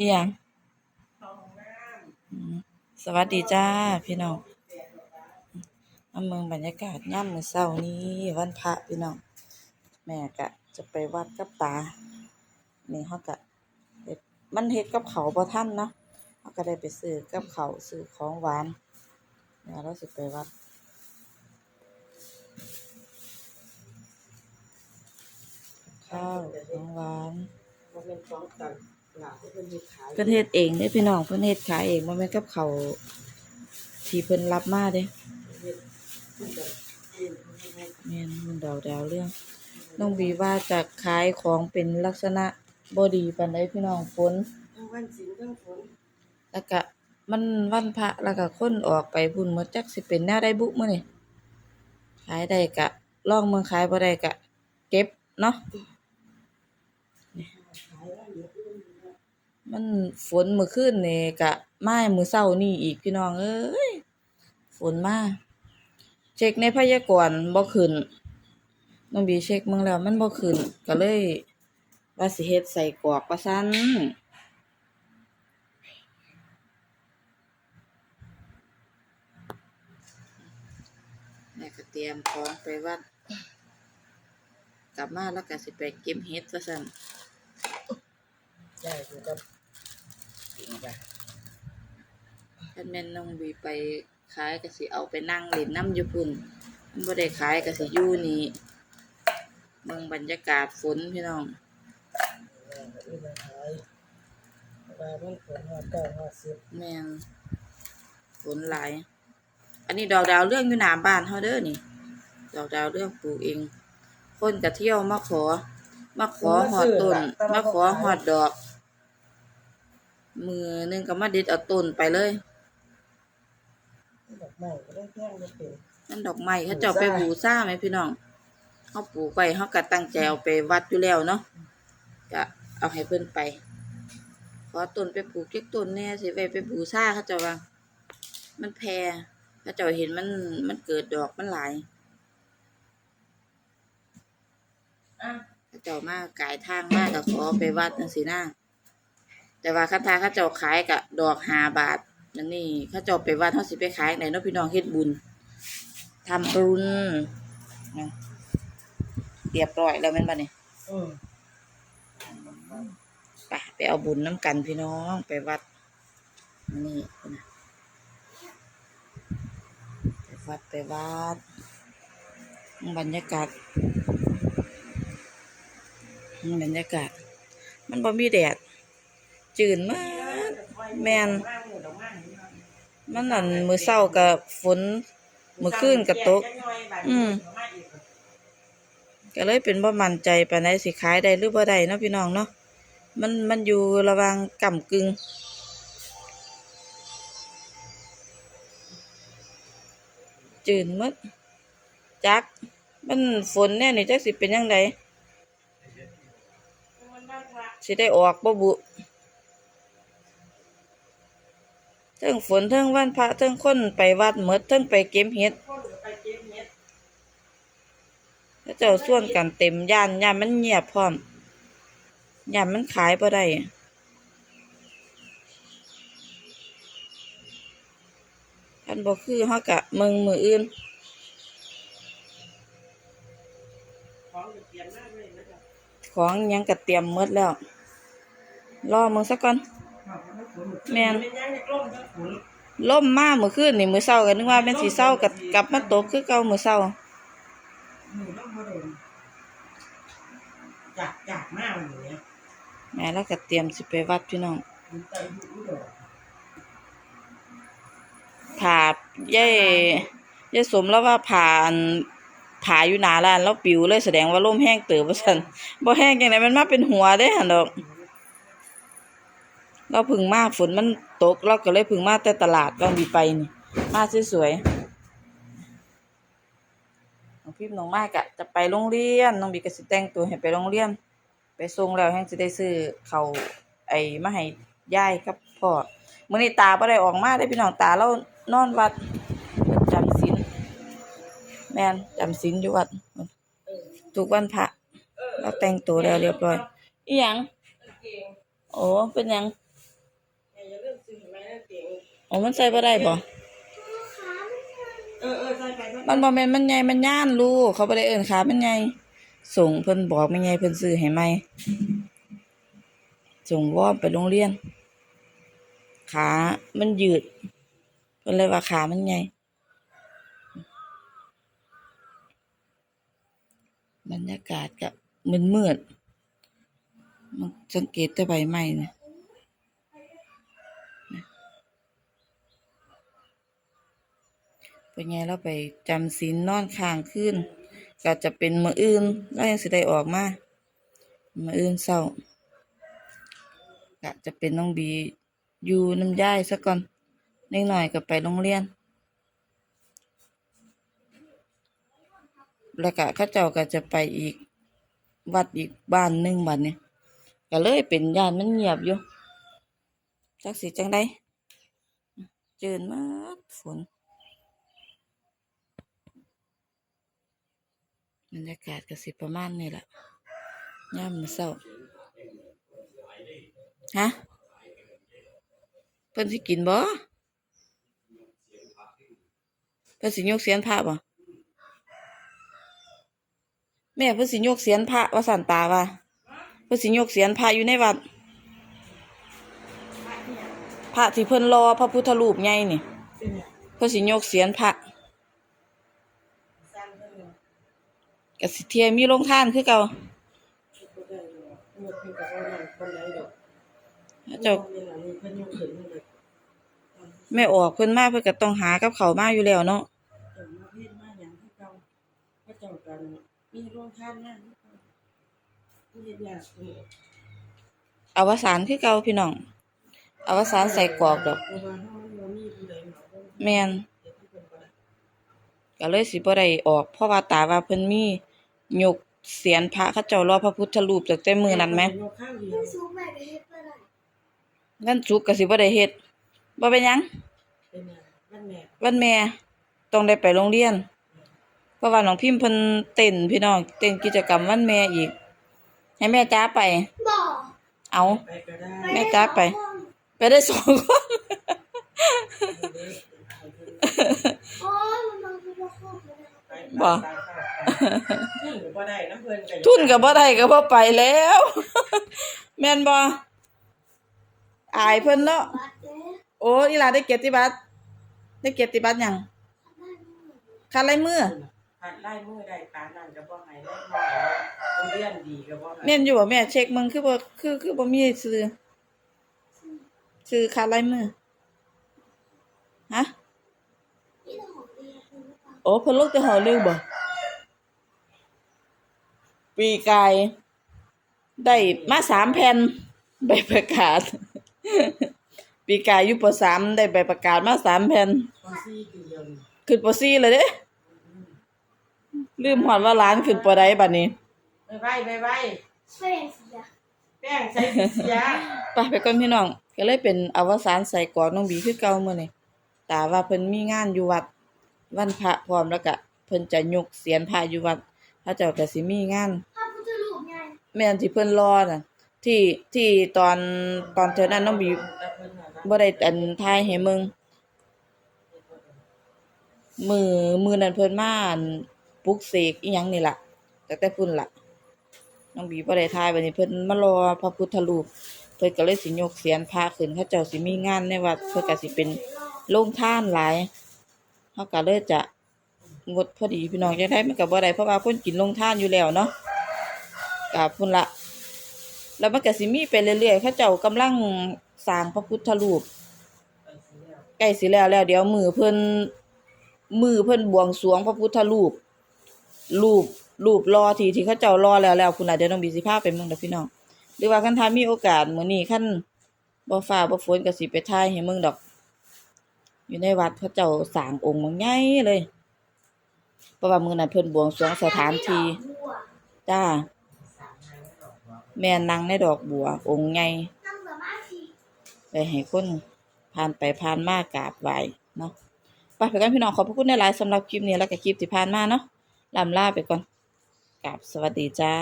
อีหยังสวัสดีจ้า พี่น้องมาเมืองบรรยากาศย่ำมื้อเช้านี้วันพระพี่น้อง แม่ก็จะไปวัดกับตา นี่เฮาก็เฮ็ดมันเฮ็ดกับเขาบ่ทันเนาะเฮาก็ได้ไปซื้อกับเขาวซื้อของหวานเดี๋ยวเราสิไปวัดข้าวของหวานมันเป็นของตัน เพิ่นเฮ็ดขายเพิ่นเฮ็ดเองเด้พี่น้องเพิ่นเฮ็ดขายเองบ่แม่นกับเขาวที่เพิ่นรับมาเด้เฮ็ดมันจะกินเพิ่นเฮ็ดแม่นมันดาวดาวเรื่องน้องบีว่าจะขายของเป็นลักษณะบ่ดีปานใดพี่น้องฝนทั้งวันศิลป์ทั้งฝนแล้วก็มันวันพระแล้วก็คนออกไปพุ่นหมดจักสิเป็นแนวใดบุมื้อนี้ขายได้ก็ลองเมืองขายบ่ได้ก็เก็บเนาะ ขายแล้วเหลือเพิ่นอยู่แล้ว มันฝนมื่อคืนนี่ก็มามื้อเช้านี่อีกพี่น้องเอ้ย ฝนมา เช็คในพยากรณ์บ่ขึ้น น้องบีเช็คเบิ่งแล้วมันบ่ขึ้น ก็เลยว่าสิเฮ็ดใส่กรอกว่าซั่นแม่ก็เตรียมของไปวัด กลับมาแล้วก็สิไปเก็บเห็ดว่าซั่นได้อยู่กับ กินจ้ะคันแม่นน้องบีไปขายก็สิเอาไปนั่งเล่นน้ำอยู่พุ่นมันบ่ได้ขายก็สิอยู่นี่เมืองบรรยากาศฝนพี่น้องว่ามันฝนฮอดเก้าฮอดสิบแม่นฝนหลายอันนี้ดอกดาวเรื่องอยู่หน้าบ้านเฮาเด้อนี่ ดอกดาวเรื่องปลูกเอง คนก็เที่ยวมาขอ มาขอหอดต้น มาขอหอดดอก มือหนึงก็มาเด็ดเอาต้นไปเลย ดอกไม้ก็ได้แพงบ่เป็นนั่นดอกไม้เขาเจ้าไปบูชาไหมพี่น้องเขาปลูกไว้เขาก็ตั้งใจเอาไปวัดอยู่แล้วเนาะก็เอาให้เพิ่นไปขอต้นไปปลูกเจ็กต้นแน่สิไปไปบูชาเขาเจ้าว่า มันแพรเขาเจ้าเห็นมันมันเกิดดอกมันหลายอะ เขาเจ้ามากายทางมากก็ขอไปวัดจังซี่นะ แต่ว่าคันทาเขาเจ้าขายกับดอกห้าบาทนั่นนี่เขาเจ้าไปวัดเขาสิไปขายไหนเนาะพี่น้องเฮ็ดบุญทำบุญนะเรียบร้อยแล้วแม่นบ่เนี่ยอืมไปไปเอาบุญน้ำกันพี่น้องไปวัดนี่นะไปวัดไปวัดบรรยากาศบรรยากาศ มันบ่มีแดด จืดมากแม่นดอกไม้นี่เนาะมันนั่นมื้อเช้ากับฝนมื้อคืนกับตก อืมก็เลยเป็นบ่มั่นใจปานใดสิขายได้หรือบ่ได้เนาะพี่น้องเนาะมันมันอยู่ระหว่างก้ำกึ่งจืดหมดจัก มันฝนแน่นี่จักสิเป็นจังไดสิได้ออกบ่บุ เทิงฝนเทิงวันพระเทิงคนไปวัดหมดเทิงไปเก็บเห็ดคนก็ไปเจ้าส่วนกันเต็มย่านย่านมันเงียบพร้อมย่านมันขายบ่ได้คันบ่คือเฮากะเมืองมืออื่นของยมมาไว้แล้วจ้ะของหยังก็เตรียมหมดแล้ว รอมึงสักก่อน แม่นเป็นยังในกล้มทั้งฝนล่มมาเมื่อคืนนี่มื้อเช้าก็นึกว่าแม่นสิเช้าก็กลับมาตกคือเก่ามื้อเช้ามือต้องบ่ได้จากจากมากอยู่เนี่ยแม่แล้วก็เตรียมสิไปวัดพี่น้องมันใจอยู่อุดรผ่าเย่เย่สมแล้วว่าผ่าอันผ่าอยู่หน้าร้านแล้วปิวเลยแสดงว่าลมแห้งเติบว่าซั่นบ่แห้งจังไดมันมาเป็นหัวเด้หั่นดอก เราพึ่งมาฝนมันตกเราก็เลยพึ่งมาแต่ตลาดต้องมีไปนี่มาสวยๆน้องพิมพ์น้องมากะจะไปโรงเรียนน้องบีก็สิแต่งตัวให้ไปโรงเรียน ไปส่งแล้วแฮงสิได้ซื้อเขาไอ้มาให้ยายกับพ่อมื้อนี้ตาบ่ได้ออกมาได้พี่น้องตาเรานอนวัดจำศีลแม่นจำศีลอยู่วัดทุกวันพระเราแต่งตัวแล้วเรียบร้อยอีหยังเก่ง โอ้เป็นหยังอ๋อมันใส่บ่ได้บ่เออเออใส่ไปมันบ่แม่นมันใหญ่มันย่านลูกเขาบ่ได้เอิ้นขามันใหญ่ส่งเพิ่นบอกแม่ใหญ่เพิ่นซื้อให้ใหม่ส่งวอร์มไปโรงเรียน ขามันยืด เพิ่นเลยว่าขามันใหญ่บรรยากาศก็มืดๆมันสังเกตแต่ใบไม้เนี่ย เป็นไงเราไปจำศีลนอนค้างคืนก็จะเป็นมืออื่นแล้วยังสิได้ออกมามืออื่นเช้าก็จะเป็นน้องบีอยู่น้ำยายซะก่อนเล็กหน่อยก็ไปโรงเรียน แล้วก็เขาเจ้าก็จะไปอีกวัดอีกบ้านหนึ่งบัดนี้ก็เลยเป็นย่านมันเงียบอยู่จักสิจังได้เจินมากฝน บรรยากาศก็สิประมาณนี้แหละย่ามมื้อเช้าฮะเพิ่นสิกินบ่เพิ่นสิยกเสียนพระบ่แม่เพิ่นสิยกเสียนพระว่าสันตาว่าเพิ่นสิยกเสียนพระอยู่ในวัดพระที่เพิ่นรอพระพุทธรูปใหญ่นี่เป็นเนี่ยเพิ่นสิยกเสียนพระ สร้างเพิ่นเนี่ย ก็สิเทียมีโรงทานคือเก่าบ่ได้ดอกหมดเพิ่นก็บ่นั่นปานใดดอกเจ้าเวลานี้เพิ่นยกขึ้นมาเลยแม่ออกเพิ่นมาเพิ่นก็ต้องหากับเขามาอยู่แล้วเนาะเจ้ามาเฮ็ดมาหยังคือเก่าพระเจ้ากันมีโรงทานงานคือเอวสานคือเก่าพี่น้องอวสานใส่กรอกดอกเมนบ่มีผู้ใดเหมาเพิ่นแมนเฮ็ดให้เพิ่นบ่ได้ก็เลยสิบ่ได้ออกเพราะว่าตาว่าเพิ่นมี ยกเสียนพระเขาเจ้ารอพระพุทธรูปตั้งแต่มื้อนั้นแหมยกข้างเดียวซูมไปก็เฮ็ดบ่ได้วันศุกร์ก็สิบ่ได้เฮ็ดบ่เป็นหยังเป็นหยังวันแม่วันแม่ต้องได้ไปโรงเรียน เพราะว่าน้องพิมพ์เพิ่นเต้นพี่น้องเต้นกิจกรรมวันแม่อีก ให้แม่จ้าไป บ่เอา ไปก็ได้แม่จ๊ะไป ไปได้สองคนโอ้ยมันมาคือบ่ครบเลยนะไป บ่ไปไปไปบ่ได้น้ำเพิ่นก็ทุนก็บ่ได้ก็บ่ไปแล้ว แม่นบ่อายเพิ่นเนาะบัดเด้โอ้อีหลาได้เกียรติบัตรได้เกียรติบัตรหยังคัดลายมือหัดไล่มือได้ปานนั่นก็บ่ให้ได้หน่อยโรงเรียนดีก็บ่ให้แม่นอยู่บ่แม่เช็คมึงคือบ่คือคือบ่มีชื่อชื่อคัดลายมือฮะ นี่ต้องของเรียนคื อหรือเปล่าโอ้เพิ่นลงแต่หอเร็วบ่ปีกาย ได้มาสามแผ่นใบประกาศ ปีกายอยู่ปสามได้ใบประกาศมาสามแผ่นพอซี่เดียวนี่ขึ้นปสี่เลยเด้ลืมหอดว่าร้านขึ้นปใดบัดนี้ไปไว้ไปไว้แป้งเสียแป้งใส่สีเสียไปไปก่อนพี่น้องก็เลยเป็นอวสานใส่กรอกน้องบีคือเก่ามื้อนี้ตาว่าเพิ่นมีงานอยู่วัด วันพระพร้อมแล้วก็เพิ่นจะยกเสียนพระอยู่วัดพระเจ้าก็สิมีงานพระพุทธรูปไงแม่นที่เพิ่นรอน่ะ ที่ที่ตอนตอนเธอนั้นน้องบีแต่เพิ่นน่ะนะบ่ได้อันทายให้มึงมือมือนั้นเพิ่นมาอันปลุกเสกอีหยังนี่ล่ะแต่แต่พุ่นล่ะน้องบีบ่ได้ทายบัดนี้เพิ่นมารอพระพุทธรูปเพิ่นก็เลยสิยกเสียนพระขึ้นเขาเจ้าสิมีงานในวัดเพิ่นก็สิเป็นโรงทานหลาย เฮาก็เลยจะงดพอดีพี่น้องจังได๋มันก็บ่ได้เพราะว่าพ่นกินโรงท่านอยู่แล้วเนาะก็พุ่นละแล้วมันก็สิมีไปเรื่อยๆเขาเจ้ากำลังสร้างพระพุทธรูปไปสิแล้วใกล้สิแล้วแล้ว เดี๋ยวมือเพิ่นมือเพิ่นบวงสรวงพระพุทธรูป รูปรูปรอทีที่เขาเจ้ารอแล้วแล้วคุณน่ะเดี๋ยน้องบีสิพาไปมืองเด้อพี่น้อง หรือว่าคันถ้ามีโอกาสมื้อนี้คันบ่ฟ้าบ่ฝนก็สิไปถ่ายให้มืองดอก อยู่ในวัดเขาเจ้าสางองค์มันใหญ่เลยเพราะว่ามือนั้นเพิ่นบวงสรวงสถานที่จ้า แม่นางในดอกบัว องค์ใหญ่นั่งไปให้คนผ่านไปผ่านมากราบไหวเนาะไปไปกันพี่น้องขอบพระคุณหลายสำหรับคลิปนี้แล้วก็คลิปที่ผ่านมาเนาะลำลาไปก่อนกราบสวัสดีจ้า